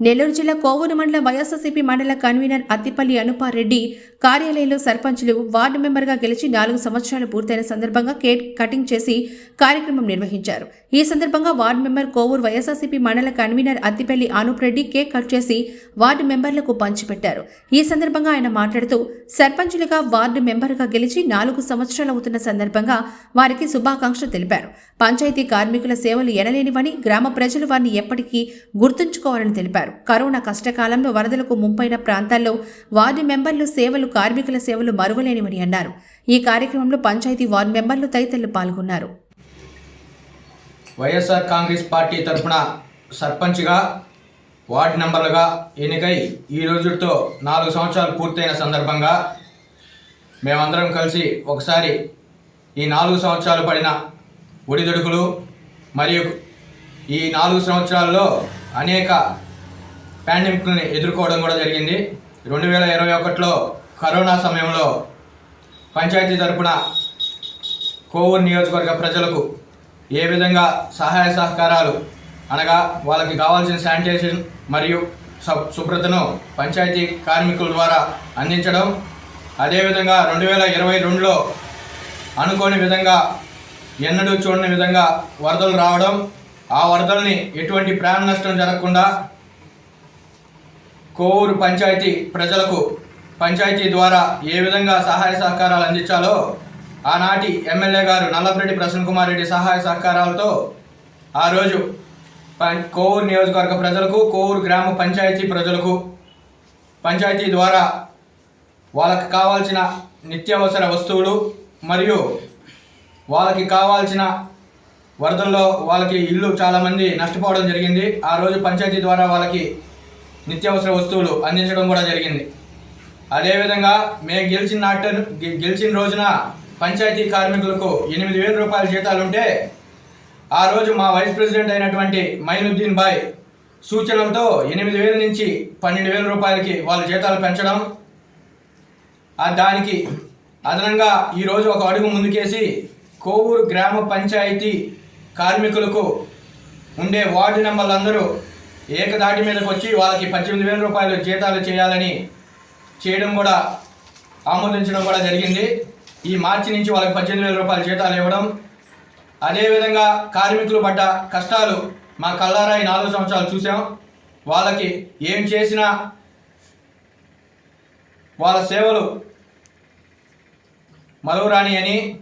నెల్లూరు జిల్లా కోవూరు మండల వైఎస్ఆర్సీపీ మండల కన్వీనర్ అత్తిపల్లి అనుపారెడ్డి కార్యాలయంలో సర్పంచులు వార్డు మెంబర్గా గెలిచి నాలుగు సంవత్సరాలు పూర్తయిన సందర్భంగా కేక్ కటింగ్ చేసి కార్యక్రమం నిర్వహించారు. ఈ సందర్భంగా వార్డు మెంబర్ కోవూరు వైఎస్ఆర్సీపీ మండల convener Attipalli Anupareddy cake cut చేసి వార్డు మెంబర్లకు పంచిపెట్టారు. ఈ సందర్భంగా ఆయన మాట్లాడుతూ సర్పంచులుగా వార్డు మెంబర్గా గెలిచి నాలుగు సంవత్సరాలు అవుతున్న సందర్భంగా వారికి శుభాకాంక్షలు తెలిపారు. పంచాయతీ కార్మికుల సేవలు ఎనలేనివని గ్రామ ప్రజలు వారిని ఎప్పటికీ గుర్తుంచుకోవాలని తెలిపారు. కరోనా కష్టకాలంలో వరదలకు ముంపైన ప్రాంతాల్లో వార్డు మెంబర్లు సేవలు కార్మికుల సేవలు మరువలేనివని అన్నారు. ఈ కార్యక్రమంలో పంచాయతీ వార్డు మెంబర్లు తదితరులు పాల్గొన్నారు. వైఎస్ఆర్ కాంగ్రెస్ పార్టీ తరఫున సర్పంచ్గా వార్డు మెంబర్లుగా ఎన్నికై ఈ రోజుతో నాలుగు సంవత్సరాలు పూర్తయిన సందర్భంగా మేమందరం కలిసి ఒకసారి ఈ నాలుగు సంవత్సరాలు పడిన ఒడిదుడుకులు మరియు ఈ నాలుగు సంవత్సరాల్లో అనేక పాండమిక్ని ఎదుర్కోవడం కూడా జరిగింది. రెండు వేల ఇరవై ఒకటిలో కరోనా సమయంలో పంచాయతీ తరపున కోవూరు నియోజకవర్గ ప్రజలకు ఏ విధంగా సహాయ సహకారాలు అనగా వాళ్ళకి కావాల్సిన శానిటైజేషన్ మరియు శుభ్రతను పంచాయతీ కార్మికుల ద్వారా అందించడం. అదేవిధంగా రెండు వేల ఇరవై రెండులో అనుకోని విధంగా ఎన్నడూ చూడని విధంగా వరదలు రావడం. ఆ వరదల్ని ఎటువంటి ప్రాణ నష్టం జరగకుండా కోవూరు పంచాయతీ ప్రజలకు పంచాయతీ ద్వారా ఏ విధంగా సహాయ సహకారాలు అందించాలో ఆనాటి ఎమ్మెల్యే గారు నల్లపరెడ్డి ప్రసన్న కుమార్ రెడ్డి సహాయ సహకారాలతో ఆ రోజు కోవూరు నియోజకవర్గ ప్రజలకు కోవూరు గ్రామ పంచాయతీ ప్రజలకు పంచాయతీ ద్వారా వాళ్ళకి కావాల్సిన నిత్యావసర వస్తువులు మరియు వాళ్ళకి కావాల్సిన వరదల్లో వాళ్ళకి ఇల్లు చాలామంది నష్టపోవడం జరిగింది. ఆ రోజు పంచాయతీ ద్వారా వాళ్ళకి నిత్యావసర వస్తువులు అందించడం కూడా జరిగింది. అదేవిధంగా మేము గెలిచిన నాట గెలిచిన రోజున పంచాయతీ కార్మికులకు ఎనిమిది వేల రూపాయల జీతాలు ఉంటే ఆ రోజు మా వైస్ ప్రెసిడెంట్ అయినటువంటి మైనుద్దీన్ బాయ్ సూచనలతో ఎనిమిది వేల నుంచి పన్నెండు వేల రూపాయలకి వాళ్ళ జీతాలు పెంచడం దానికి అదనంగా ఈరోజు ఒక అడుగు ముందుకేసి కోవూరు గ్రామ పంచాయతీ కార్మికులకు ఉండే వార్డు నెంబర్లందరూ ఏకదాటి మీదకి వచ్చి వాళ్ళకి పద్దెనిమిది వేల రూపాయలు జీతాలు చేయాలని చేయడం కూడా ఆమోదించడం కూడా జరిగింది. ఈ మార్చి నుంచి వాళ్ళకి పద్దెనిమిది వేల రూపాయల జీతాలు ఇవ్వడం. అదేవిధంగా కార్మికులు పడ్డ కష్టాలు మా కల్లారా ఈ నాలుగు సంవత్సరాలు చూసాం. వాళ్ళకి ఏం చేసినా వాళ్ళ సేవలు మరువురాని అని